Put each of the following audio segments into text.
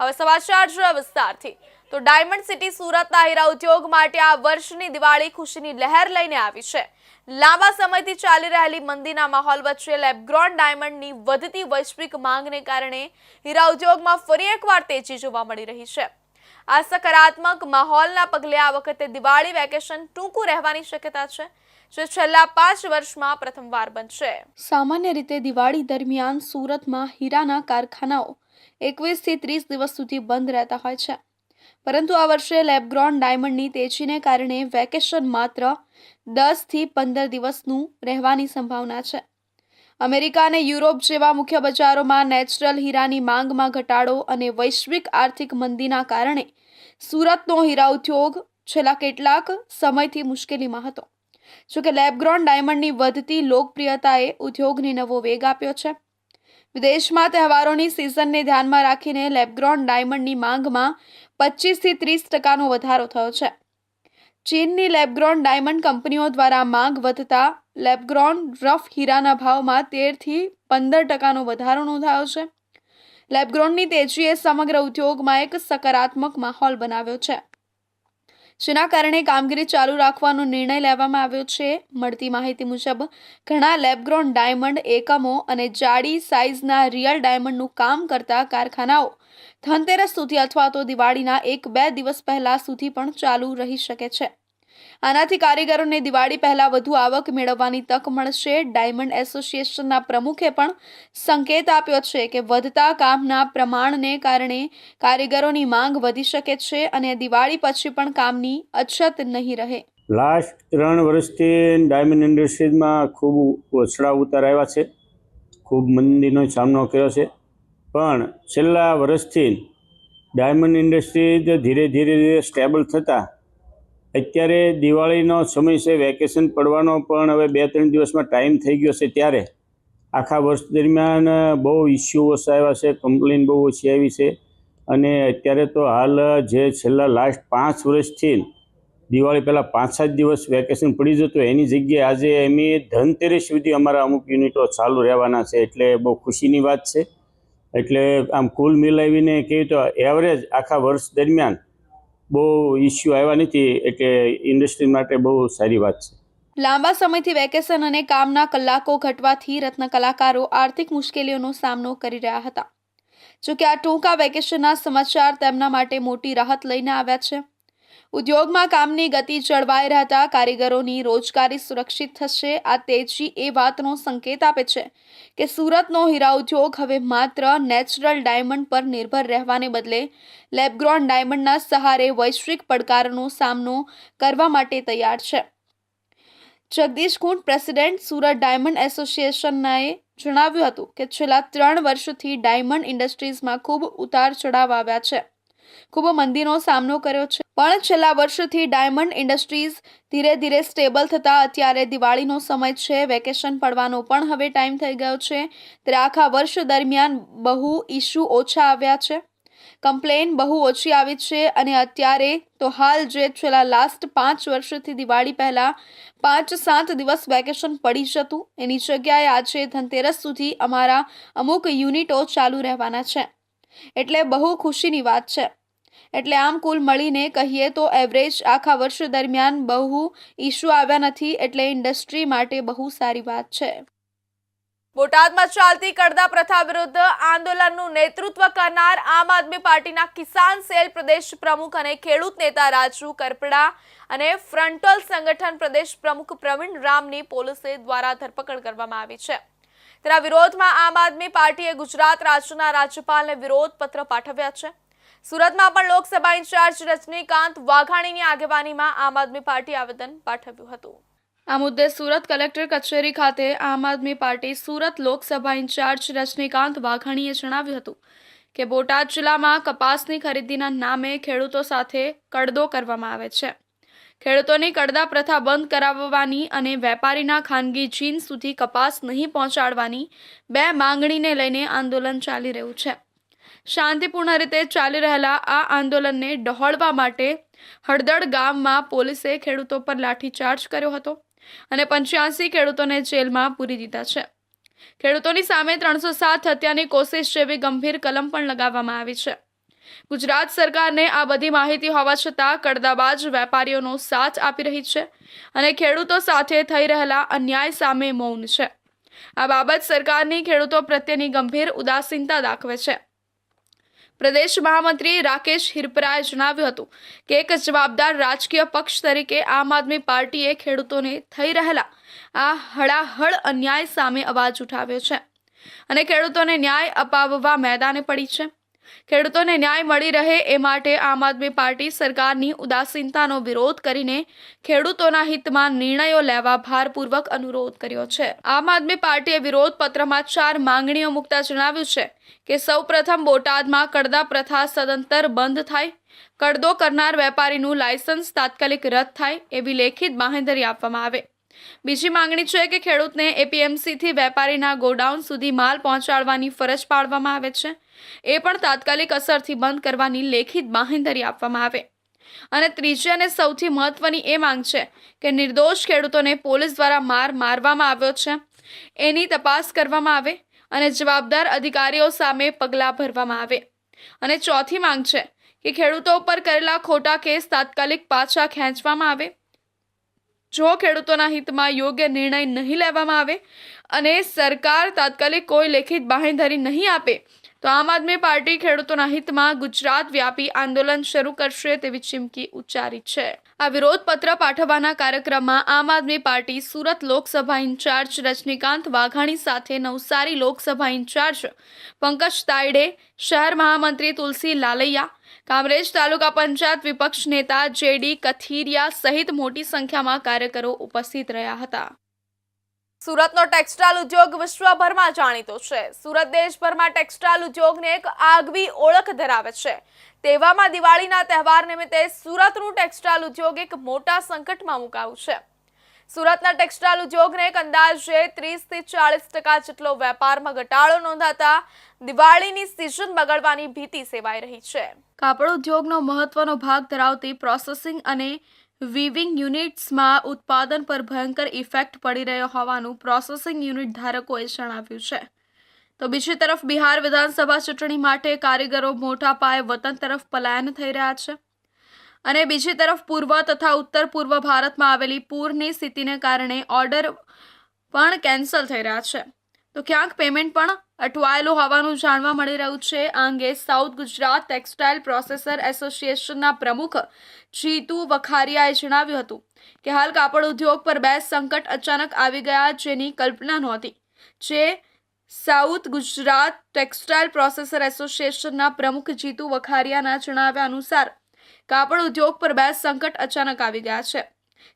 હવે સમાચાર વિસ્તારથી. તો ડાયમંડ સિટી સુરતના હીરા ઉદ્યોગ માટે આ વર્ષની દિવાળી ખુશીની લહેર લઈને આવી છે. લાંબા સમયથી ચાલી રહેલી મંદીના માહોલ વચ્ચે લેબગ્રોન ડાયમંડની વધતી વૈશ્વિક માંગને કારણે હીરા ઉદ્યોગમાં ફરી એકવાર તેજી જોવા મળી રહી છે. આ સકારાત્મક માહોલના પગલે આ વખતે દિવાળી વેકેશન ટૂંકું રહેવાની શક્યતા છે, જે છેલ્લા પાંચ વર્ષમાં પ્રથમવાર બનશે. સામાન્ય રીતે દિવાળી દરમિયાન સુરતમાં હીરાના કારખાનાઓ એકવીસથી ત્રીસ દિવસ સુધી બંધ રહેતા હોય છે. પરંતુ આ વર્ષે લેબગ્રોન ડાયમંડની તેજીને કારણે વેકેશન માત્ર દસથી પંદર દિવસનું રહેવાની સંભાવના છે. અમેરિકા અને યુરોપ જેવા મુખ્ય બજારોમાં નેચરલ હીરાની માંગમાં ઘટાડો અને વૈશ્વિક આર્થિક મંદીના કારણે સુરતનો હીરા ઉદ્યોગ છેલ્લા કેટલાક સમયથી મુશ્કેલીમાં હતો. જોકે લેબગ્રોન ડાયમંડની વધતી લોકપ્રિયતાએ ઉદ્યોગને નવો વેગ આપ્યો છે. વિદેશમાં તહેવારોની સિઝનને ધ્યાનમાં રાખીને લેબગ્રોન ડાયમંડની માંગમાં પચીસથી ત્રીસ ટકાનો વધારો થયો છે. ચીનની લેબગ્રોન ડાયમંડ કંપનીઓ દ્વારા માંગ વધતા લેબગ્રોન રફ હીરાના ભાવમાં તેરથી પંદર ટકાનો વધારો નોંધાયો છે. લેબગ્રોનની તેજીએ સમગ્ર ઉદ્યોગમાં એક સકારાત્મક માહોલ બનાવ્યો છે. જેના કારણે કામગીરી ચાલુ રાખવાનો નિર્ણય લેવામાં આવ્યો છે. મળતી માહિતી મુજબ, ઘણા લેબગ્રોન ડાયમંડ એકમો અને જાડી સાઇઝના રિયલ ડાયમંડનું કામ કરતા કારખાનાઓ ધનતેરસ સુધી અથવા તો દિવાળીના એક બે દિવસ પહેલા સુધી પણ ચાલુ રહી શકે છે. આનાથી કારીગરોને દિવાળી પહેલા વધુ આવક મેળવવાની તક મળશે. ડાયમંડ એસોસિએશનના પ્રમુખે પણ સંકેત આપ્યો છે કે વધતા કામના પ્રમાણને કારણે કારીગરોની માંગ વધી શકે છે અને દિવાળી પછી પણ કામની અછત નહીં રહે. લાસ્ટ ત્રણ વર્ષથી ડાયમંડ ઇન્ડસ્ટ્રીઝમાં ખૂબ ઓછડા ઉતાર આવ્યા છે. ખૂબ મંદીનો સામનો કર્યો છે. પણ છેલ્લા વર્ષથી ડાયમંડ ઇન્ડસ્ટ્રીઝ ધીરે ધીરે ધીરે સ્ટેબલ થતાં અત્યારે દિવાળીનો સમય છે વેકેશન પડવાનો, પણ હવે બે ત્રણ દિવસમાં ટાઈમ થઈ ગયો છે ત્યારે. આખા વર્ષ દરમિયાન બહુ ઇસ્યુ ઓછા આવ્યા છે કમ્પ્લેન બહુ ઓછી આવી છે. અને અત્યારે તો હાલ જે છેલ્લા લાસ્ટ પાંચ વર્ષથી દિવાળી પહેલાં પાંચ સાત દિવસ વેકેશન પડી જતું એની જગ્યાએ આજે એમી ધનતેરસ સુધી અમારા અમુક યુનિટો ચાલુ રહેવાના છે, એટલે બહુ ખુશીની વાત છે. એટલે આમ કુલ મિલાવીને કહીએ તો એવરેજ આખા વર્ષ દરમિયાન બહુ ઇસ્યુ આવ્યા નથી, એટલે ઇન્ડસ્ટ્રી માટે બહુ સારી વાત છે. લાંબા સમયથી વેકેશન અને કામના કલાકો ઘટવાથી રત્ન કલાકારો આર્થિક મુશ્કેલીઓનો સામનો કરી રહ્યા હતા. જોકે આ ટૂંકા વેકેશનના સમાચાર તેમના માટે મોટી રાહત લઈને આવ્યા છે. ઉદ્યોગમાં કામની ગતિ જળવાઈ રહેતા કારીગરોની રોજગારી સુરક્ષિત થશે. આ તેજી એ વાતનો સંકેત આપે છે કે સુરતનો હીરા ઉદ્યોગ હવે માત્ર નેચરલ ડાયમંડ પર નિર્ભર રહેવાને બદલે લેબગ્રોન ડાયમંડના સહારે વૈશ્વિક પડકારોનો સામનો કરવા માટે તૈયાર છે. જગદીશ કુંડ પ્રેસિડેન્ટ સુરત ડાયમંડ એસોસિએશનનાએ જણાવ્યું હતું કે છેલ્લા ત્રણ વર્ષથી ડાયમંડ ઇન્ડસ્ટ્રીઝમાં ખૂબ ઉતાર ચઢાવ આવ્યા છે. ખૂબ મંદીનો સામનો કર્યો છે. પણ છેલ્લા વર્ષથી ડાયમંડ ઇન્ડસ્ટ્રીઝ ધીરે ધીરે સ્ટેબલ થતાં અત્યારે દિવાળીનો સમય છે, વેકેશન પડવાનો પણ હવે ટાઈમ થઈ ગયો છે. ત્યારે આખા વર્ષ દરમિયાન બહુ ઇસ્યુ ઓછા આવ્યા છે. કમ્પ્લેન બહુ ઓછી આવી છે અને અત્યારે તો હાલ જે છેલ્લા લાસ્ટ પાંચ વર્ષથી દિવાળી પહેલાં પાંચ સાત દિવસ વેકેશન પડી જતું એની જગ્યાએ આજે ધનતેરસ સુધી અમારા અમુક યુનિટો ચાલુ રહેવાના છે. એટલે બહુ ખુશીની વાત છે. એટલે આમ કુલ મળીને કહીએ તો એવરેજ આખા વર્ષ દરમિયાન બહુ ઇશ્યુ આવ્યા નથી એટલે ઇન્ડસ્ટ્રી માટે બહુ સારી વાત છે. બોટાદમાં ચાલતી કડદા પ્રથા વિરુદ્ધ આંદોલનનું નેતૃત્વ કરનાર આમ આદમી પાર્ટીના કિસાન સેલ પ્રદેશ પ્રમુખ અને ખેડૂત નેતા રાજુ કરપડા અને ફ્રન્ટલ સંગઠન પ્રદેશ પ્રમુખ પ્રવીણ રામની પોલીસે દ્વારા ધરપકડ કરવામાં આવી છે. તેના વિરોધમાં આમ આદમી પાર્ટીએ ગુજરાત રાજ્યના રાજ્યપાલને વિરોધ પત્ર પાઠવ્યા છે. સુરતમાં પણ લોકસભા ઇન્ચાર્જ રજનીકાંત વાઘાણીની આગેવાનીમાં આમ આદમી પાર્ટી આવેદન પાઠવ્યું હતું. આ મુદ્દે સુરત કલેક્ટર કચેરી ખાતે આમ આદમી પાર્ટી સુરત લોકસભા ઇન્ચાર્જ રજનીકાંત વાઘાણીએ જણાવ્યું હતું કે બોટાદ જિલ્લામાં કપાસની ખરીદીના નામે ખેડૂતો સાથે કડદો કરવામાં આવે છે. ખેડૂતોની કડદા પ્રથા બંધ કરાવવાની અને વેપારીના ખાનગી જીન સુધી કપાસ નહીં પહોંચાડવાની બે માંગણીને લઈને આંદોલન ચાલી રહ્યું છે. શાંતિપૂર્ણ રીતે ચાલી રહેલા આ આંદોલનને ડહોળવા માટે હળદળ ગામમાં પોલીસે ખેડૂતો પર લાઠીચાર્જ કર્યો હતો અને પંચ્યાસી ખેડૂતોને જેલમાં પૂરી દીધા છે. ખેડૂતોની સામે ત્રણસો સાત હત્યાની કોશિશ જેવી ગંભીર કલમ પણ લગાવવામાં આવી છે. ગુજરાત સરકારને આ બધી માહિતી હોવા છતાં કડદાબાજ વેપારીઓનો સાથ આપી રહી છે અને ખેડૂતો સાથે થઈ રહેલા અન્યાય સામે મૌન છે. આ બાબત સરકારની ખેડૂતો પ્રત્યેની ગંભીર ઉદાસીનતા દાખવે છે. પ્રદેશ મહામંત્રી રાકેશ હિરપરાએ જણાવ્યું હતું કે એક જવાબદાર રાજકીય પક્ષ તરીકે આમ આદમી પાર્ટીએ ખેડૂતોને થઈ રહેલા આ હળાહળ અન્યાય સામે અવાજ ઉઠાવ્યો છે. અને ખેડૂતોને ન્યાય અપાવવા મેદાને પડી છે. ખેડૂતોને ન્યાય મળી રહે એ માટે આમ આદમી પાર્ટી સરકારની ઉદાસીનતાનો વિરોધ કરીને ખેડૂતોના હિતમાં નિર્ણયો લેવા ભારપૂર્વક અનુરોધ કર્યો છે. આમ આદમી પાર્ટીએ વિરોધ પત્રમાં ચાર માંગણીઓ મૂકતા જણાવ્યું છે કે સૌપ્રથમ બોટાદમાં કડદા પ્રથા સદંતર બંધ થાય, કડદો કરનાર વેપારીનું લાયસન્સ તાત્કાલિક રદ થાય એવી લેખિત બાંહેધરી આપવામાં આવે. બીજી માંગણી છે કે ખેડૂતને એપીએમસીથી વેપારીના ગોડાઉન સુધી માલ પહોંચાડવાની ફરજ પાડવામાં આવે છે. એ પણ તાત્કાલિક અસરથી બંધ કરવાની લેખિત બાંહેધરી આપવામાં આવે. અને ત્રીજી અને સૌથી મહત્વની એ માંગ છે કે નિર્દોષ ખેડૂતોને પોલીસ દ્વારા માર મારવામાં આવ્યો છે. એની તપાસ કરવામાં આવે અને જવાબદાર અધિકારીઓ સામે પગલાં ભરવામાં આવે. અને ચોથી માંગ છે કે ખેડૂતો ઉપર કરેલા ખોટા કેસ તાત્કાલિક પાછા ખેંચવામાં આવે. જો ખેડૂતોના હિતમાં યોગ્ય નિર્ણય નહીં લેવામાં આવે અને સરકાર તાત્કાલિક કોઈ લેખિત બાંહેધરી નહીં આપે, તો આમ આદમી પાર્ટી ખેડૂતોના હિતમાં ગુજરાત વ્યાપી આંદોલન શરૂ કરશે તેવી ચીમકી ઉચ્ચારી છે. આ વિરોધ પત્ર પાઠવવાના કાર્યક્રમમાં આમ આદમી પાર્ટી, સુરત લોકસભા ઇન્ચાર્જ રજનીકાંત વાઘાણી સાથે નવસારી લોકસભા ઇન્ચાર્જ પંકજ તાયડે, શહેર મહામંત્રી તુલસી લાલૈયા, કામરેજ તાલુકા પંચાયત વિપક્ષ નેતા જેડી કથિરિયા સહિત મોટી સંખ્યામાં કાર્યકરો ઉપસ્થિત રહ્યા હતા. સુરતનો ટેક્સટાઇલ ઉદ્યોગ વિશ્વભરમાં જાણીતો છે. સુરત દેશભરમાં ટેક્સટાઇલ ઉદ્યોગને એક આગવી ઓળખ ધરાવે છે. તેવામાં દિવાળીના તહેવાર નિમિત્તે સુરતનું ટેક્સટાઇલ ઉદ્યોગ એક મોટા સંકટમાં મુકાયું છે. સુરતના ટેક્સટાઇલ ઉદ્યોગને એક અંદાજે ત્રીસથી ચાળીસ ટકા જેટલો વેપારમાં ઘટાડો નોંધાતા દિવાળીની સિઝન બગડવાની ભીતિ સેવાઈ રહી છે. કાપડ ઉદ્યોગનો મહત્વનો ભાગ ધરાવતી પ્રોસેસિંગ અને વીવિંગ યુનિટ્સમાં ઉત્પાદન પર ભયંકર ઇફેક્ટ પડી રહ્યો હોવાનું પ્રોસેસિંગ યુનિટ ધારકોએ જણાવ્યું છે. તો બીજી તરફ બિહાર વિધાનસભા ચૂંટણી માટે કારીગરો મોટા પાયે વતન તરફ પલાયન થઈ રહ્યા છે. અને બીજી તરફ પૂર્વ તથા ઉત્તર પૂર્વ ભારતમાં આવેલી પૂરની સ્થિતિને કારણે ઓર્ડર પણ કેન્સલ થઈ રહ્યા છે. તો ક્યાંક પેમેન્ટ પણ અટવાયેલું હોવાનું જાણવા મળી રહ્યું છે. આ અંગે સાઉથ ગુજરાત ટેક્સટાઇલ પ્રોસેસર એસોસિએશનના પ્રમુખ જીતુ વખારિયાએ જણાવ્યું હતું કે હાલ કાપડ ઉદ્યોગ પર બે સંકટ અચાનક આવી ગયા જેની કલ્પના નહોતી. જે સાઉથ ગુજરાત ટેક્સટાઇલ પ્રોસેસર એસોસિએશનના પ્રમુખ જીતુ વખારિયાના જણાવ્યા અનુસાર, કાપડ ઉદ્યોગ પર બે સંકટ અચાનક આવી ગયા છે,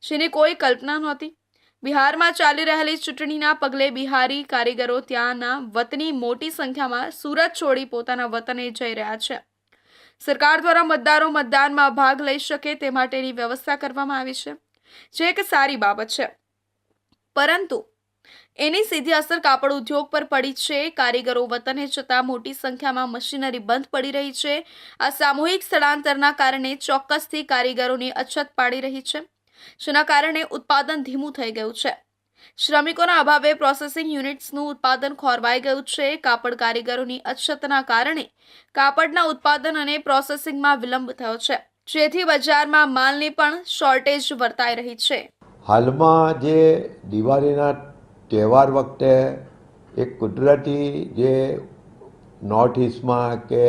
જેની કોઈ કલ્પના નહોતી. બિહારમાં ચાલી રહેલી ચૂંટણીના પગલે બિહારી કારીગરો ત્યાંના વતની મોટી સંખ્યામાં સુરત છોડી પોતાના વતને જઈ રહ્યા છે. સરકાર દ્વારા મતદારો મતદાનમાં ભાગ લઈ શકે તે માટેની વ્યવસ્થા કરવામાં આવી છે. જે એક સારી બાબત છે. પરંતુ એની સીધી અસર કાપડ ઉદ્યોગ પર પડી છે. કારીગરો વતને જતા મોટી સંખ્યામાં મશીનરી બંધ પડી રહી છે. આ સામૂહિક સ્થળાંતરના કારણે ચોક્કસથી કારીગરોની અછત પાડી રહી છે. જેના કારણે ઉત્પાદન ધીમું થઈ ગયું છે. શ્રમિકોના અભાવે પ્રોસેસિંગ યુનિટ્સનું ઉત્પાદન ખોરવાઈ ગયું છે. કાપડ કારીગરોની અછતના કારણે કાપડના ઉત્પાદન અને પ્રોસેસિંગમાં વિલંબ થયો છે. જેથી બજારમાં માલની પણ શોર્ટેજ વર્તાઈ રહી છે. હાલમાં જે દિવાળીના તહેવાર વખતે એક કુદરતી જે નોર્થ ઇસ્ટમાં કે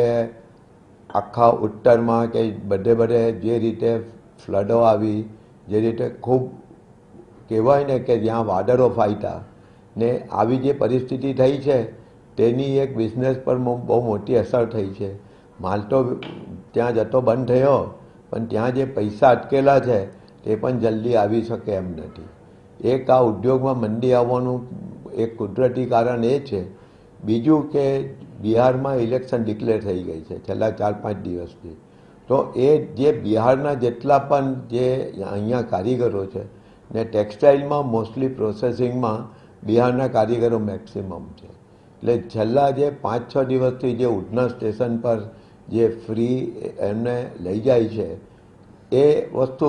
આખા ઉત્તરમાં કે બધે બધે જે રીતે ફ્લડો આવી જે રીતે ખૂબ કહેવાય ને કે જ્યાં વાદળો ફાયતા ને આવી જે પરિસ્થિતિ થઈ છે, તેની એક બિઝનેસ પર બહુ મોટી અસર થઈ છે. માલ તો ત્યાં જતો બંધ થયો, પણ ત્યાં જે પૈસા અટકેલા છે, તે પણ જલ્દી આવી શકે એમ નથી. એક આ ઉદ્યોગમાં મંદી આવવાનું એક કુદરતી કારણ એ છે. બીજું કે બિહારમાં ઇલેક્શન ડિક્લેર થઈ ગઈ છે, છેલ્લા ચાર પાંચ દિવસથી. તો એ જે બિહારના જેટલા પણ જે અહીંયા કારીગરો છે ને ટેક્સટાઇલમાં મોસ્ટલી પ્રોસેસિંગમાં બિહારના કારીગરો મેક્સિમમ છે. એટલે છેલ્લા જે પાંચ છ દિવસથી જે ઉધના સ્ટેશન પર જે ફ્રી એમને લઈ જાય છે, એ વસ્તુ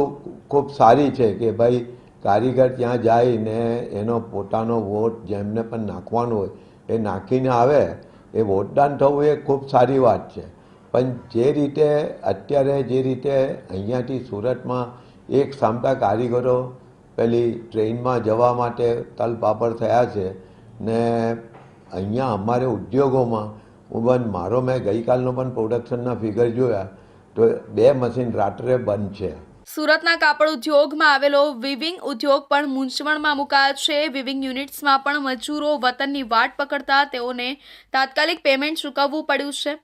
ખૂબ સારી છે કે ભાઈ કારીગર ત્યાં જાય ને એનો પોતાનો વોટ જેમને પણ નાખવાનો હોય એ નાખીને આવે, એ વોટદાન થવું એ ખૂબ સારી વાત છે. પણ જે રીતે અત્યારે જે રીતે અહીંયાથી સુરતમાં એક સામટા કારીગરો પેલી ટ્રેનમાં જવા માટે તલપાપડ થયા છે ને અહીંયા અમારે ઉદ્યોગોમાં, હું પણ મારો મેં ગઈકાલનો પણ પ્રોડક્શનના ફિગર જોયા, તો બે મશીન રાત્રે બંધ છે. સુરતના કાપડ ઉદ્યોગમાં આવેલો વિવિંગ ઉદ્યોગ પણ મૂંઝવણમાં મુકાયો છે વિવિંગ યુનિટ્સમાં પણ મજૂરો વતનની વાટ પકડતા તેઓને તાત્કાલિક પેમેન્ટ ચૂકવવું પડ્યું છે.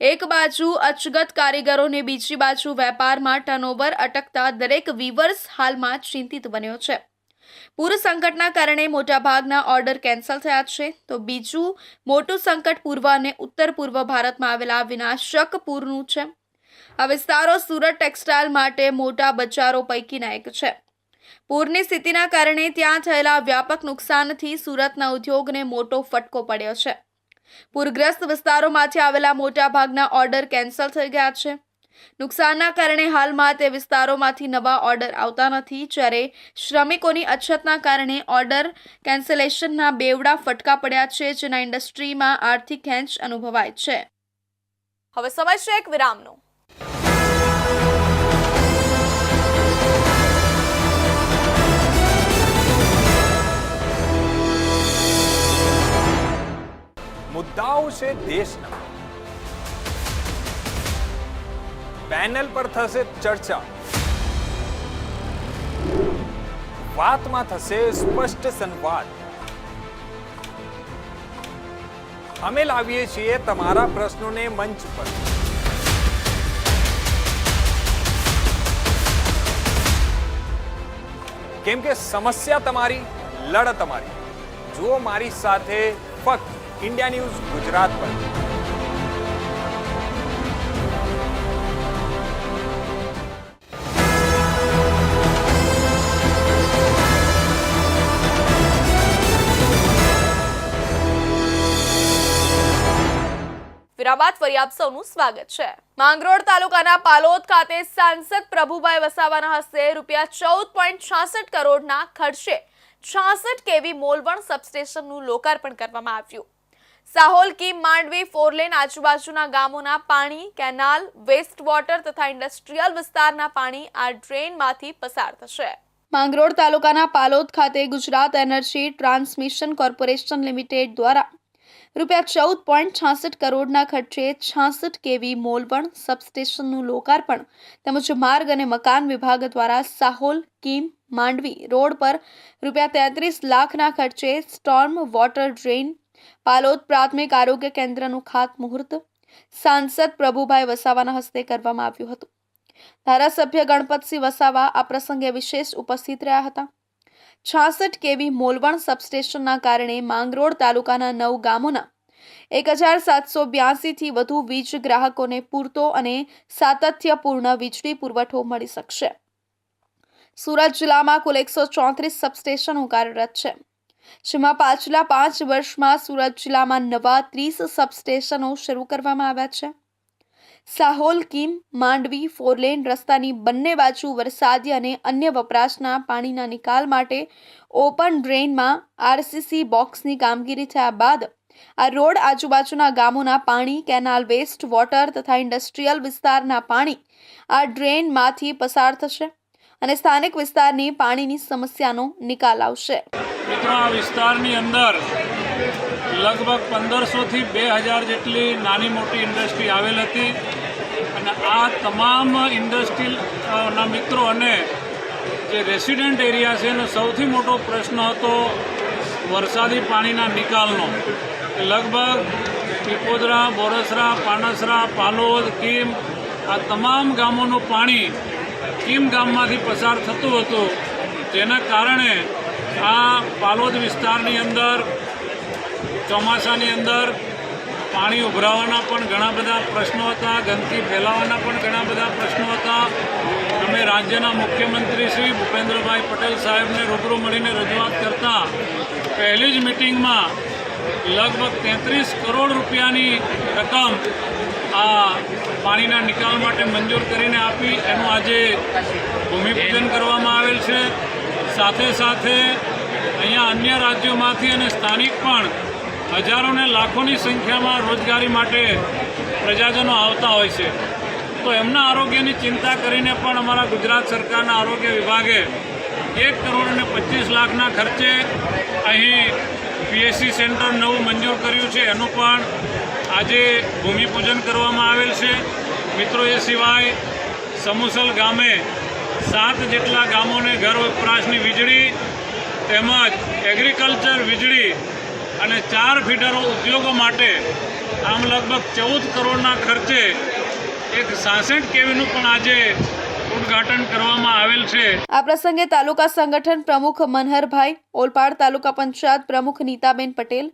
એક બાજુ અચગત કારીગરોને બીજી બાજુ વેપારમાં ટર્નઓવર અટકતા દરેક વીવર્સ હાલમાં ચિંતિત બન્યો છે. પૂર સંકટના કારણે મોટાભાગના ઓર્ડર કેન્સલ થયા છે. તો બીજું મોટું સંકટ પૂર્વ અને ઉત્તર પૂર્વ ભારતમાં આવેલા વિનાશક પૂરનું છે. આ વિસ્તારો સુરત ટેક્સટાઇલ માટે મોટા બજારો પૈકીના એક છે. પૂરની સ્થિતિના કારણે ત્યાં થયેલા વ્યાપક નુકસાનથી સુરતના ઉદ્યોગને મોટો ફટકો પડ્યો છે. પૂરગ્રસ્ત વિસ્તારોમાંથી આવેલા મોટા ભાગના ઓર્ડર કેન્સલ થઈ ગયા છે. નુકસાનના કારણે હાલમાં તે વિસ્તારોમાંથી નવા ઓર્ડર આવતા નથી, જ્યારે શ્રમિકોની અછતના કારણે ઓર્ડર કેન્સલેશનના બેવડા ફટકા પડ્યા છે, જેના ઇન્ડસ્ટ્રીમાં આર્થિક ખેંચ અનુભવાય છે. હવે સમય છે એક વિરામનો. મુદ્દાઓ છે દેશના પેનલ પર થશે ચર્ચા વાતમાં થશે સ્પષ્ટ સંવાદ અમે લાવીએ છીએ તમારા પ્રશ્નોને મંચ પર કેમ કે સમસ્યા તમારી લડત તમારી જુઓ મારી સાથે ફક્ત ઇન્ડિયા ન્યૂઝ ગુજરાત પર. વિરામ ફરી આપ સૌનું સ્વાગત છે. માંગરોળ તાલુકાના પાલોદ ખાતે સાંસદ પ્રભુભાઈ વસાવાના હસ્તે રૂપિયા ચૌદ પોઈન્ટ છાસઠ કરોડના ખર્ચે છાસઠ કેવી મોલવણ સબસ્ટેશનનું લોકાર્પણ કરવામાં આવ્યું. સાહોલ કીમ માંડવી ફોરલેન આજુબાજુના ગામોના પાણી, કેનાલ, વેસ્ટ વોટર તથા ઇન્ડસ્ટ્રીયલ વિસ્તારના પાણી આ ડ્રેનમાંથી પસાર થશે. માંગરોળ તાલુકાના પાલોદ ખાતે Gujarat energy transmission corporation limited દ્વારા રૂપિયા ચૌદ પોઈન્ટ છાસઠ કરોડના ખર્ચે છાસઠ કેવી મોલવણ સબસ્ટેશનનું લોકાર્પણ તેમજ માર્ગ અને મકાન વિભાગ દ્વારા સાહોલ કીમ માંડવી રોડ પર રૂપિયા તેત્રીસ લાખના ખર્ચે સ્ટોર્મ વોટર ડ્રેન પાલોદ પ્રાથમિક આરોગ્ય કેન્દ્રનું ખાતમુહૂર્ત સાંસદ પ્રભુભાઈ વસાવાના હસ્તે કરવામાં આવ્યું હતું. ધારાસભ્ય ગણપતસિંહ વસાવા આ પ્રસંગે વિશેષ ઉપસ્થિત રહ્યા હતા. છાસઠ કેવી મોલવણ સબસ્ટેશનના કારણે માંગરોળ તાલુકાના નવ ગામોના એક હજાર સાતસો બ્યાસીથી વધુ વીજ ગ્રાહકોને પૂરતો અને સાતત્યપૂર્ણ વીજળી પુરવઠો મળી શકશે. સુરત જિલ્લામાં કુલ એકસો ચોત્રીસ સબસ્ટેશનો કાર્યરત છે. જેમાં પાછલા પાંચ વર્ષમાં સુરત જિલ્લામાં નવા ત્રીસ સબસ્ટેશનો શરૂ કરવામાં આવ્યા છે. સાહોલ, કિમ, માંડવી, ફોરલેન રસ્તાની બંને બાજુ વરસાદી અને અન્ય વપરાશના પાણીના નિકાલ માટે ઓપન ડ્રેનમાં આરસીસી બોક્સની કામગીરી થયા બાદ આ રોડ આજુબાજુના ગામોના પાણી, કેનાલ વેસ્ટ, વોટર તથા ઇન્ડસ્ટ્રીયલ વિસ્તારના પાણી આ ડ્રેનમાંથી પસાર થશે. અને સ્થાનિક વિસ્તારની પાણીની સમસ્યાનો નિકાલ આવશે. મિત્રો, આ વિસ્તારની અંદર લગભગ પંદરસોથી બે હજાર જેટલી નાની મોટી ઇન્ડસ્ટ્રી આવેલ હતી અને આ તમામ ઇન્ડસ્ટ્રીના મિત્રો અને જે રેસિડેન્ટ એરિયા છે, એનો સૌથી મોટો પ્રશ્ન હતો વરસાદી પાણીના નિકાલનો. લગભગ પીપોદરા, બોરસરા, પાનસરા, પાલોદ, કીમ આ તમામ ગામોનું પાણી કીમ ગામમાંથી પસાર થતું હતું. તેના કારણે આ પાલોદ વિસ્તારની અંદર, ચોમાસાની અંદર પાણી ઉભરાવાના પણ ઘણા બધા પ્રશ્નો હતા, ગંદકી ફેલાવાના પણ ઘણા બધા પ્રશ્નો હતા. અમે રાજ્યના મુખ્યમંત્રી શ્રી ભૂપેન્દ્રભાઈ પટેલ સાહેબને રૂબરૂ મળીને રજૂઆત કરતા પહેલી જ મિટિંગમાં લગભગ તેત્રીસ કરોડ રૂપિયાની રકમ આ પાણીના નિકાલ માટે મંજૂર કરીને આપી. એનું આજે ભૂમિપૂજન કરવામાં આવેલ છે. સાથે સાથે અહીંયા અન્ય રાજ્યોમાંથી અને સ્થાનિક પણ હજારો ને લાખોની સંખ્યામાં રોજગારી માટે પ્રજાજનો આવતા હોય છે. તો એમના આરોગ્યની ચિંતા કરીને પણ અમારા ગુજરાત સરકારના આરોગ્ય વિભાગે એક કરોડ અને પચીસ લાખના ખર્ચે અહીં પીએસસી સેન્ટર નવું મંજૂર કર્યું છે. એનું પણ આજે ભૂમિપૂજન કરવામાં આવેલ છે. મિત્રો, એ સિવાય સમુસલ ગામે સાત જેટલા ગામોને ઘર વપરાશની વીજળી તેમજ એગ્રીકલ્ચર વીજળી અને ચાર ફીડરો ઉદ્યોગો માટે આમ લગભગ ચૌદ કરોડના ખર્ચે એક સાસઠ કેવીનું પણ આજે ઉદ્ઘાટન કરવામાં આવેલ છે. આ પ્રસંગે તાલુકા સંગઠન પ્રમુખ મનહરભાઈ, ઓલપાડ તાલુકા પંચાયત પ્રમુખ નીતાબેન પટેલ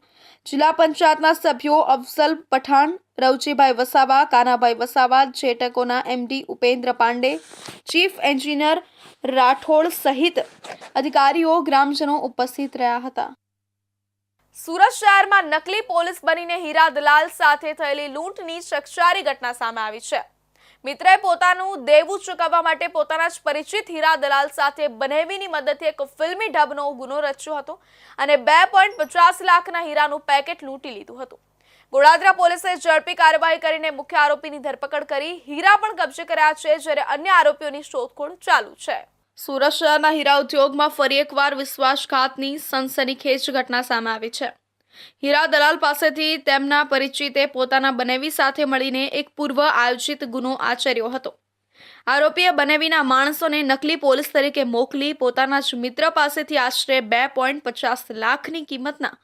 જિલ્લા પંચાયતના સભ્યો Afzal Pathan, Ravjibhai Vasava, Kanabhai Vasava, જેટકોના MD Upendra Pande, chief engineer Rathod સહિત અધિકારીઓ, ગ્રામજનો ઉપસ્થિત રહ્યા હતા. સુરત શહેરમાં નકલી પોલીસ બનીને હીરા દલાલ સાથે થયેલી લૂંટની ચકચારી ઘટના સામે આવી છે. મિત્રએ પોતાનું દેવું ચૂકવવા માટે પોતાના જ પરિચિત હીરા દલાલ સાથે બનેવીની મદદથી એક ફિલ્મી ઢબનો ગુનો રચ્યો હતો અને બે પોઈન્ટ પચાસ લાખના હીરાનું પેકેટ લૂંટી લીધું હતું. ગોળાદરા પોલીસે ઝડપી કાર્યવાહી કરીને મુખ્ય આરોપીની ધરપકડ કરી હીરા પણ કબજે કર્યા છે જ્યારે અન્ય આરોપીઓની શોધખોળ ચાલુ છે. સુરત શહેરના હીરા ઉદ્યોગમાં ફરી એકવાર વિશ્વાસઘાતની સનસનીખેજ ઘટના સામે આવી છે. હીરા દલાલ પાસેથી તેમના પરિચિતે પોતાના બનેવી સાથે મળીને એક પૂર્વ આયોજિત ગુનો આચર્યો હતો. આરોપીએ બનેવીના માણસોને નકલી પોલીસ તરીકે મોકલી પોતાના જ મિત્ર પાસેથી આશરે બે પોઈન્ટ પચાસ લાખની કિંમતના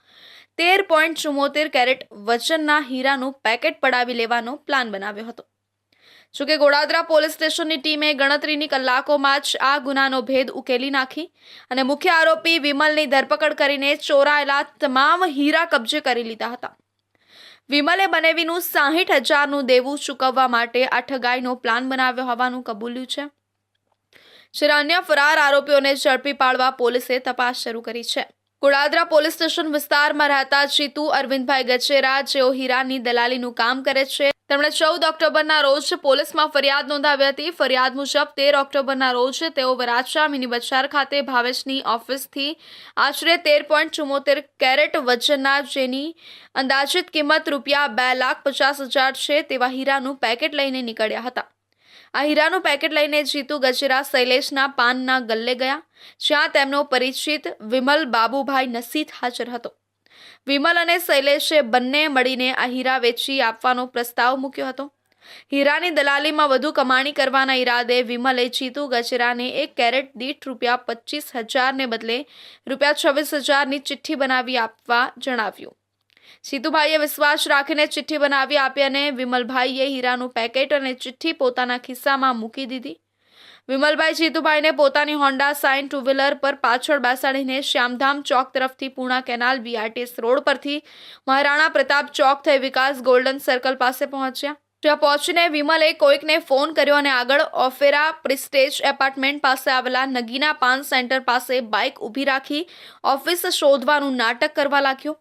તેર પોઈન્ટ ચુમ્મોતેર કેરેટ વજનના હીરાનું પેકેટ પડાવી લેવાનો પ્લાન બનાવ્યો હતો. જોકે ગોડાદરા પોલીસ સ્ટેશનની ટીમે ગણતરીની કલાકોમાં જ આ ગુનાનો ભેદ ઉકેલી નાખી અને મુખ્ય આરોપી વિમલની ધરપકડ કરીને ચોરાયેલા તમામ હીરા કબજે કરી લીધા હતા. વિમલે બનેવીનું સાહીઠ હજારનું દેવું ચૂકવવા માટે આ ઠગાઈનો પ્લાન બનાવ્યો હોવાનું કબૂલ્યું છે. જ્યારે અન્ય ફરાર આરોપીઓને ઝડપી પાડવા પોલીસે તપાસ શરૂ કરી છે. ગોડાદરા પોલીસ સ્ટેશન વિસ્તારમાં રહેતા જીતુ અરવિંદભાઈ ગચેરા જેઓ હીરાની દલાલીનું કામ કરે છે. તેમણે ચૌદ ઓક્ટોબરના રોજ પોલીસમાં ફરિયાદ નોંધાવી હતી. ફરિયાદ મુજબ તેર ઓક્ટોબરના રોજ તેઓ વરાછા મિની બજાર ખાતે ભાવેશની ઓફિસથી આશરે તેર પોઈન્ટ ચુમ્મોતેર કેરેટ વજનના જેની અંદાજિત કિંમત રૂપિયા બે લાખ પચાસ હજાર છે તેવા હીરાનું પેકેટ લઈને નીકળ્યા હતા. આ હીરાનું પેકેટ લઈને જીતુ ગજેરા, શૈલેષના પાનના ગલ્લે ગયા, જ્યાં તેમનો પરિચિત વિમલ બાબુભાઈ નસીત હાજર હતો. વિમલ અને શૈલેષે બંને મળીને આ હીરા વેચી આપવાનો પ્રસ્તાવ મૂક્યો હતો. હીરાની દલાલીમાં વધુ કમાણી કરવાના ઈરાદે વિમલે જીતુ ગજરાને એક કેરેટ દીઠ રૂપિયા પચીસ હજારને બદલે રૂપિયા છવ્વીસ હજારની ચિઠ્ઠી બનાવી આપવા જણાવ્યું. સીતુભાઈએ વિશ્વાસ રાખીને ચિઠ્ઠી બનાવી આપી અને વિમલભાઈએ હીરાનું પેકેટ અને ચિઠ્ઠી પોતાના ખિસ્સામાં મૂકી દીધી. વિમલભાઈ જીતુભાઈને પોતાની હોન્ડા સાઇન ટુ વ્હીલર પર પાછળ બેસાડીને શ્યામધામ ચોક તરફથી પૂણા કેનાલ બીઆરટીએસ રોડ પરથી મહારાણા પ્રતાપ ચોક થઈ વિકાસ ગોલ્ડન સર્કલ પાસે પહોંચ્યા. ત્યાં પહોંચીને વિમલે કોઈકને ફોન કર્યો અને આગળ ઓફેરા પ્રિસ્ટેજ એપાર્ટમેન્ટ પાસે આવેલા નગીના પાન સેન્ટર પાસે બાઇક ઊભી રાખી ઓફિસ શોધવાનું નાટક કરવા લાગ્યો.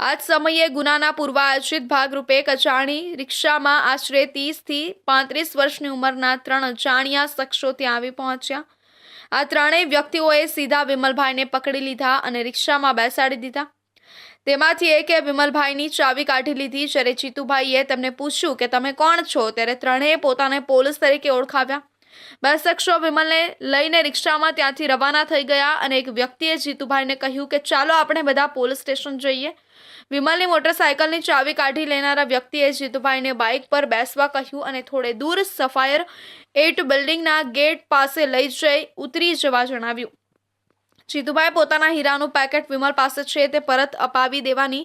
આ જ સમયે ગુનાના પૂર્વાયોજિત ભાગરૂપે કચાણી રિક્ષામાં આશરે ત્રીસથી પાંત્રીસ વર્ષની ઉંમરના ત્રણ અજાણ્યા શખ્સો ત્યાં આવી પહોંચ્યા. આ ત્રણેય વ્યક્તિઓએ સીધા વિમલભાઈને પકડી લીધા અને રિક્ષામાં બેસાડી દીધા. તેમાંથી એકે વિમલભાઈની ચાવી કાઢી લીધી, જ્યારે જીતુભાઈએ તેમને પૂછ્યું કે તમે કોણ છો? ત્યારે ત્રણેય પોતાને પોલીસ તરીકે ઓળખાવ્યા. બે શખ્સો વિમલને લઈને રિક્ષામાં ત્યાંથી રવાના થઈ ગયા અને એક વ્યક્તિએ જીતુભાઈને કહ્યું કે ચાલો આપણે બધા પોલીસ સ્ટેશન જઈએ. વિમલની મોટરસાયકલની ચાવી કાઢી લેનારા વ્યક્તિએ જીતુભાઈને બાઇક પર બેસવા કહ્યું અને થોડે દૂર સફાયર એટ બિલ્ડિંગના ગેટ પાસે લઈ જઈ ઉતરી જવા જણાવ્યું. જીતુભાઈ પોતાના હીરાનું પેકેટ વિમલ પાસે છે તે પરત અપાવી દેવાની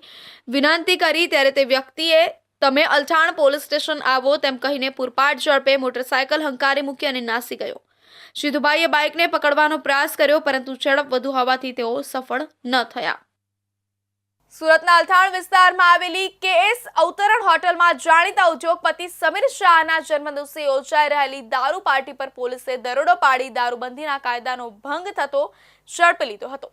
વિનંતી કરી ત્યારે તે વ્યક્તિએ, તમે અલથાણ પોલીસ સ્ટેશન આવો, તેમ કહીને પૂરપાટ ઝડપે મોટરસાયકલ હંકારી મૂકી અને નાસી ગયો. સિદ્ધુભાઈએ બાઇકને પકડવાનો પ્રયાસ કર્યો પરંતુ ઝડપ વધુ હોવાથી તેઓ સફળ ન થયા. સુરતના અલથાણ વિસ્તારમાં આવેલી કેએસ અવતરણ હોટલમાં જાણીતા ઉદ્યોગપતિ સમીર શાહના જન્મદિવસે યોજાઈ રહેલી દારૂ પાર્ટી પર પોલીસે દરોડો પાડી દારૂબંધીના કાયદાનો ભંગ થતો ઝડપી લીધો હતો.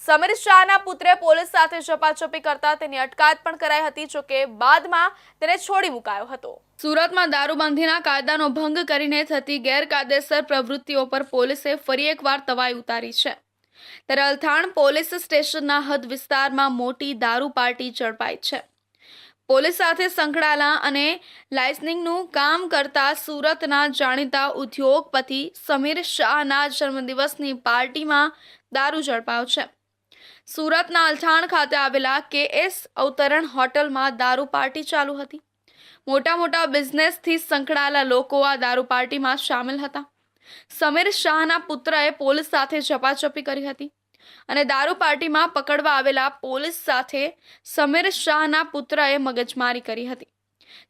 સમીર શાહના પુત્રે પોલીસ સાથે ઝપાઝપી કરતા તેની અટકાયત પણ કરાઈ હતી જોકે બાદમાં તેને છોડી મુકાયો હતો. સુરતમાં દારૂબંધીના કાયદાનો ભંગ કરીને થતી ગેરકાયદેસર પ્રવૃત્તિઓ પર પોલીસે ફરી એકવાર તવાઈ ઉતારી છે. ત્યારે અલથાણ પોલીસ સ્ટેશનના હદ વિસ્તારમાં મોટી દારૂ પાર્ટી ઝડપાઈ છે. પોલીસ સાથે સંકળાયેલા અને લાઇસનિંગનું કામ કરતા સુરતના જાણીતા ઉદ્યોગપતિ સમીર શાહના જન્મદિવસની પાર્ટીમાં દારૂ ઝડપાયો છે. સુરતના અલથાણ ખાતે આવેલા કે એસ અવતરણ હોટલમાં દારૂ પાર્ટી ચાલુ હતી. મોટા મોટા બિઝનેસથી સંકળાયેલા લોકો આ દારૂ પાર્ટીમાં સામેલ હતા. સમીર શાહના પુત્રએ પોલીસ સાથે ઝપાઝપી કરી હતી અને દારૂ પાર્ટીમાં પકડવા આવેલા પોલીસ સાથે સમીર શાહના પુત્રએ મગજમારી કરી હતી.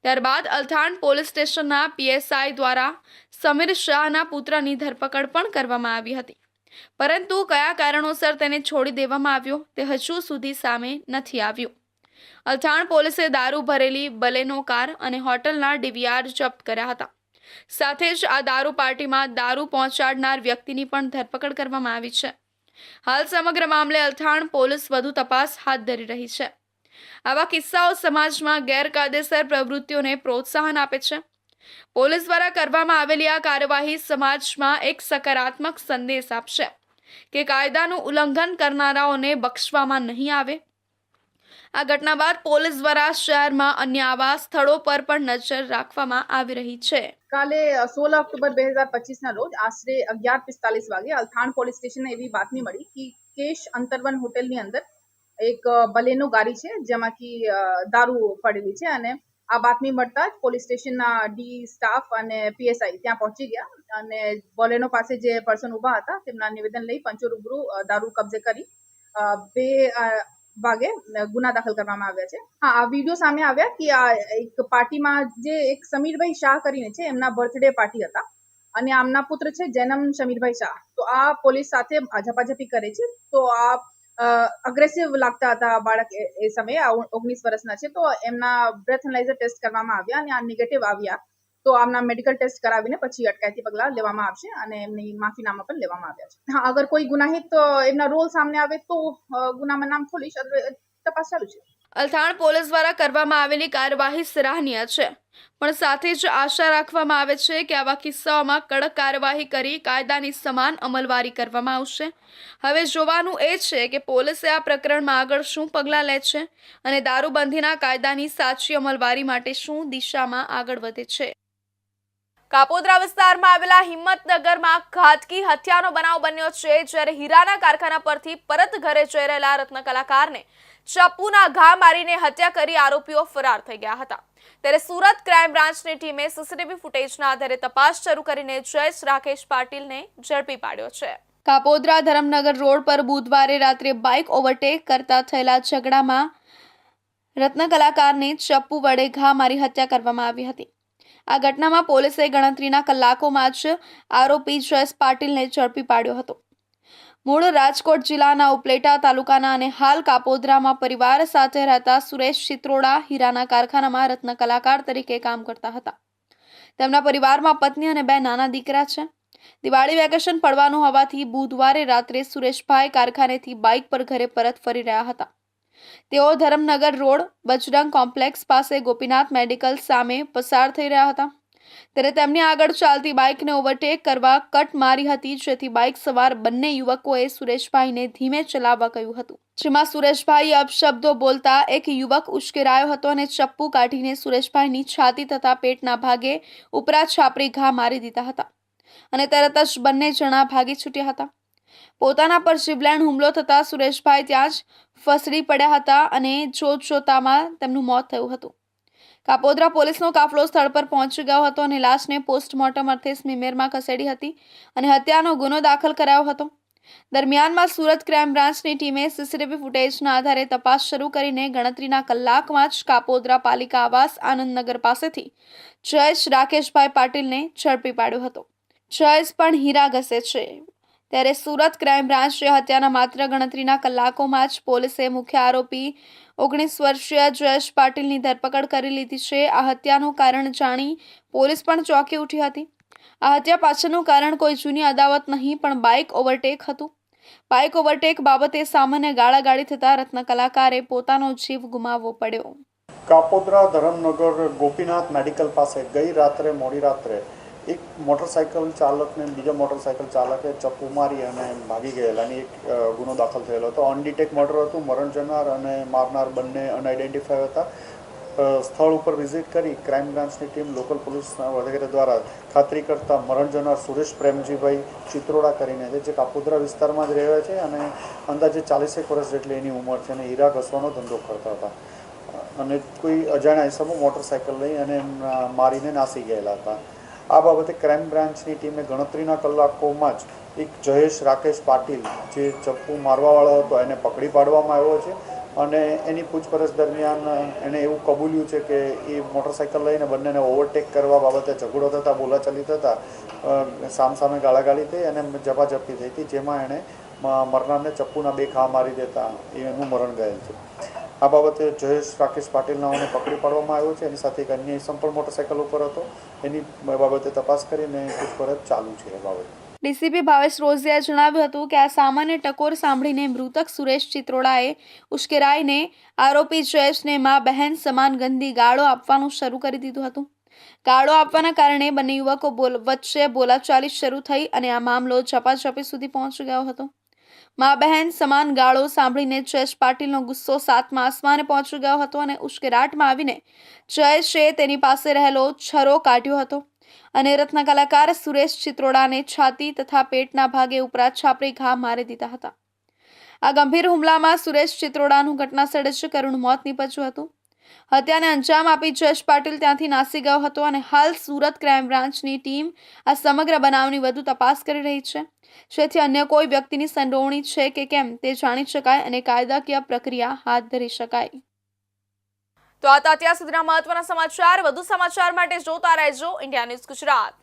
ત્યારબાદ અલથાણ પોલીસ સ્ટેશનના પીએસઆઈ દ્વારા સમીર શાહના પુત્રની ધરપકડ પણ કરવામાં આવી હતી. પરંતુ કયા કારણોસર તેને છોડી દેવામાં આવ્યો તે હજુ સુધી સામે નથી આવ્યું. અલથાણ પોલીસે દારૂ ભરેલી બલેનો કાર અને હોટલના ડીવીઆર જપ્ત કર્યા હતા. સાથે જ આ દારૂ પાર્ટીમાં દારૂ પહોંચાડનાર વ્યક્તિની પણ ધરપકડ કરવામાં આવી છે. હાલ સમગ્ર મામલે અલથાણ પોલીસ વધુ તપાસ હાથ ધરી રહી છે. આવા કિસ્સાઓ સમાજમાં ગેરકાયદેસર પ્રવૃત્તિઓને પ્રોત્સાહન આપે છે. પોલીસ દ્વારા કરવામાં આવેલી આ કાર્યવાહી સમાજમાં એક સકારાત્મક સંદેશ આપશે કે કાયદાનું ઉલ્લંઘન કરનારાઓને બક્ષવામાં નહીં આવે. આ ઘટના બાદ પોલીસ દ્વારા શહેરમાં અન્ય આવા સ્થળો પર પણ નજર રાખવામાં આવી રહી છે. કાલે સોળ ઓક્ટોબર બે હજાર પચીસના રોજ આશરે અગિયાર પિસ્તાલીસ વાગે અલથાણ પોલીસ સ્ટેશને એવી બાતમી મળી કે કેશ અંતરવન હોટેલની અંદર એક બલેનો ગાડી છે, જેમાંથી કે દારૂ પડેલી છે અને આ બાતમી મળતા જ પોલીસ સ્ટેશનના ડી સ્ટાફ અને પીએસઆઈ ત્યાં પહોંચી ગયા અને બોલેનો પાસે જે પર્સન ઊભા હતા તેમના નિવેદન લઈ પંચો રૂબરૂ દારૂ કબજે કરી બે વાગે ગુના દાખલ કરવામાં આવ્યા છે. હા, આ વીડિયો સામે આવ્યા કે આ એક પાર્ટીમાં જે એક સમીરભાઈ શાહ કરીને છે, એમના બર્થડે પાર્ટી હતા. અને આમના પુત્ર છે, જનમ સમીરભાઈ શાહ. તો આ પોલીસ સાથે ઝપાઝપી કરે છે. તો આ અગ્રેસિવ લાગતા હતા બાળક એ સમયે ઓગણીસ વર્ષના છે. તો એમના બ્રેથ એનાલાઇઝર ટેસ્ટ કરવામાં આવ્યા અને આ નેગેટિવ આવ્યા. તો આમના મેડિકલ ટેસ્ટ કરાવીને પછી અટકાયતી પગલાં લેવામાં આવશે અને એમની માફીનામા પણ લેવામાં આવ્યા છે. હા, અગર કોઈ ગુનાહિત એમના રોલ સામે આવે તો ગુનામાં નામ ખોલીશ. તપાસ ચાલુ છે. અલથાણ પોલીસ દ્વારા કરવામાં આવેલી કાર્યવાહી સરાહનીય છે. પણ સાથે જ આશા રાખવામાં આવે છે કે આવા કિસ્સાઓમાં કડક કાર્યવાહી કરી કાયદાની સમાન અમલવારી કરવામાં આવશે. હવે જોવાનું એ છે કે પોલીસે આ પ્રકરણમાં આગળ શું પગલાં લે છે અને દારૂબંધીના કાયદાની સાચી અમલવારી માટે શું દિશામાં આગળ વધે છે. કાપોદ્રા વિસ્તારમાં આવેલા હિંમતનગરમાં ઘાતકી હત્યાનો બનાવ બન્યો છે, જ્યારે હીરાના કારખાના પરથી પરત ઘરે જઈ રહેલા રત્ન કલાકારને ચપ્પુના ઘા મારીને હત્યા કરી આરોપીઓ ફરાર થઈ ગયા હતા. ત્યારે સુરત ક્રાઇમ બ્રાન્ચની ટીમે સીસીટીવી ફૂટેજના આધારે તપાસ શરૂ કરીને જયેશ રાકેશ પાટીલને ઝડપી પાડ્યો છે. કાપોદ્રા ધરમનગર રોડ પર બુધવારે રાત્રે બાઇક ઓવરટેક કરતા થયેલા ઝઘડામાં રત્ન કલાકારને ચપ્પુ વડે ઘા મારી હત્યા કરવામાં આવી હતી. આ ઘટનામાં પોલીસે ગણતરીના કલાકોમાં જ આરોપી જયેશ પાટીલને ઝડપી પાડ્યો હતો. મૂળ રાજકોટ જિલ્લાના ઉપલેટા તાલુકાના અને હાલ કાપોદ્રામાં પરિવાર સાથે રહેતા સુરેશ ચિત્રોડા હીરાના કારખાનામાં રત્ન કલાકાર તરીકે કામ કરતા હતા. તેમના પરિવારમાં પત્ની અને બે નાના દીકરા છે. દિવાળી વેકેશન પડવાનું હોવાથી બુધવારે રાત્રે સુરેશભાઈ કારખાનેથી બાઇક પર ઘરે પરત ફરી રહ્યા હતા. તેઓ ધરમનગર રોડ, બજરંગ કોમ્પ્લેક્સ પાસે ગોપીનાથ મેડિકલ સામે પસાર થઈ રહ્યા હતા. ત્યારે તેમની આગળ ચાલતી બાઇકને ઓવરટેક કરવા કટ મારી હતી, જેથી બાઇક સવાર બંને યુવકોએ સુરેશભાઈને ધીમે ચલાવવા કહ્યું હતું. જેમાં સુરેશભાઈ અપશબ્દો બોલતા એક યુવક ઉશ્કેરાયો હતો અને ચપ્પુ કાઢીને સુરેશભાઈની છાતી તથા પેટના ભાગે ઉપરા છાપરી ઘા મારી દીધા હતા અને તરત જ બંને જણા ભાગી છૂટ્યા હતા. પોતાના પર જીવલેણ હુમલો થતાં સુરેશભાઈ ત્યાં જ ફસડી પડ્યા હતા અને જોતજોતામાં તેમનું મોત થયું હતું. કાપોદ્રા પોલીસનો કાફલો સ્થળ પર પહોંચી ગયો હતો અને લાશને પોસ્ટમોર્ટમ અર્થે સ્મીમેરમાં ખસેડી હતી અને હત્યાનો ગુનો દાખલ કરાયો હતો. દરમિયાનમાં સુરત ક્રાઇમ બ્રાન્ચની ટીમે સીસીટીવી ફૂટેજના આધારે તપાસ શરૂ કરીને ગણતરીના કલાકમાં જ કાપોદ્રા પાલિકા આવાસ આનંદનગર પાસેથી જયેશ રાકેશભાઈ પાટીલને ઝડપી પાડ્યો હતો. જયેશ પણ હીરા ઘસે છે. ત્યારે સુરત ક્રાઇમ બ્રાન્ચે હત્યાના માત્ર ગણતરીના કલાકોમાં જ પોલીસે મુખ્ય આરોપી ઓગણીસ વર્ષીય જયેશ પાટીલની ધરપકડ કરી લીધી છે. આ હત્યાનું કારણ જાણી પોલીસ પણ ચોંકી ઉઠી હતી. આ હત્યા પાછળનું કારણ કોઈ જૂની અદાવત નહીં, પણ બાઇક ઓવરટેક હતું. બાઇક ઓવરટેક બાબતે સામાન્ય ગાળાગાળી થતા રત્ન કલાકારે પોતાનો જીવ ગુમાવવો પડ્યો. કાપોદ્રા ધરમનગર ગોપીનાથ મેડિકલ પાસે ગઈ રાત્રે મોડી રાત્રે એક મોટરસાયકલ ચાલકને બીજા મોટરસાયકલ ચાલકે ચપ્પુ મારી અને ભાગી ગયેલાની એક ગુનો દાખલ થયેલો હતો. અનડિટેક મર્ડર હતું, મરણ જનાર અને મારનાર બંને અનઆઇડેન્ટિફાય હતા. સ્થળ ઉપર વિઝિટ કરી ક્રાઇમ બ્રાન્ચની ટીમ લોકલ પોલીસ વગેરે દ્વારા ખાતરી કરતા મરણ જનાર સુરેશ પ્રેમજીભાઈ ચિત્રોડા કરીને છે, જે કાપોદ્રા વિસ્તારમાં જ રહે છે અને અંદાજે ચાલીસેક વર્ષ જેટલી એની ઉંમર છે અને હીરા ઘસવાનો ધંધો કરતા હતા. અને કોઈ અજાણ્યા હિસાબો મોટરસાયકલ લઈ અને મારીને નાસી ગયેલા હતા. આ બાબતે ક્રાઇમ બ્રાન્ચની ટીમે ગણતરીના કલાકોમાં જ એક જયેશ રાકેશ પાટીલ, જે ચપ્પુ મારવાવાળો હતો, એને પકડી પાડવામાં આવ્યો છે. અને એની પૂછપરછ દરમિયાન એણે એવું કબૂલ્યું છે કે એ મોટરસાયકલ લઈને બંનેને ઓવરટેક કરવા બાબતે ઝઘડો થતાં, બોલાચાલી થતાં સામસામે ગાળાગાળી થઈ અને ઝપાઝપી થઈ હતી, જેમાં એણે મરનારને ચપ્પુના બે ઘા મારી દેતા, એનું મરણ ગયેલ છે. આ બાબતે જયેશ રાકેશ પાટીલનાઓને પકડી પાડવામાં આવ્યો છે. એની સાથે એક અન્ય ઇસમ પણ મોટરસાઇકલ ઉપર હતો. એની બાબતે તપાસ કરીને પૂછપરછ ચાલુ છે એ બાબતે. ડીસીપી ભાવેશ રોઝિયાએ જણાવ્યું હતું કે આ સામાન્ય ટકોર સાંભળીને મૃતક સુરેશ ચિત્રોડાએ ઉશ્કેરાઈને આરોપી જયેશને મા બહેન સમાન ગંદી ગાળો આપવાનું શરૂ કરી દીધું હતું. ગાળો આપવાના કારણે બંને યુવકો વચ્ચે બોલાચાલી શરૂ થઈ અને આ મામલો ઝપાઝપી સુધી પહોંચી ગયો હતો. મા બહેન સમાન ગાળો સાંભળીને જયેશ પાટીલનો ગુસ્સો સાતમા આસમાને પહોંચી ગયો હતો અને ઉશ્કેરાટમાં આવીને જયેશે તેની પાસે રહેલો છરો કાઢ્યો હતો. અને રત્ન કલાકાર સુરેશ ચિત્રોડાને છાતી તથા પેટના ભાગે ઉપરાંત છાપરી ઘા મારી દીધા હતા. આ ગંભીર હુમલામાં સુરેશ ચિત્રોડાનું ઘટનાસ્થળે જ કરુણ મોત નીપજ્યું હતું. હત્યાને અંજામ આપી જયેશ પાટીલ ત્યાંથી નાસી ગયો હતો અને હાલ સુરત ક્રાઇમ બ્રાન્ચની ટીમ આ સમગ્ર બનાવની વધુ તપાસ કરી રહી છે. જેથી અન્ય કોઈ વ્યક્તિની સંડોવણી છે કે કેમ તે જાણી શકાય અને કાયદાકીય પ્રક્રિયા હાથ ધરી શકાય. તો આ અત્યાર સુધીના મહત્વના સમાચાર. વધુ સમાચાર માટે જોતા રહેજો ઇન્ડિયા ન્યૂઝ ગુજરાત.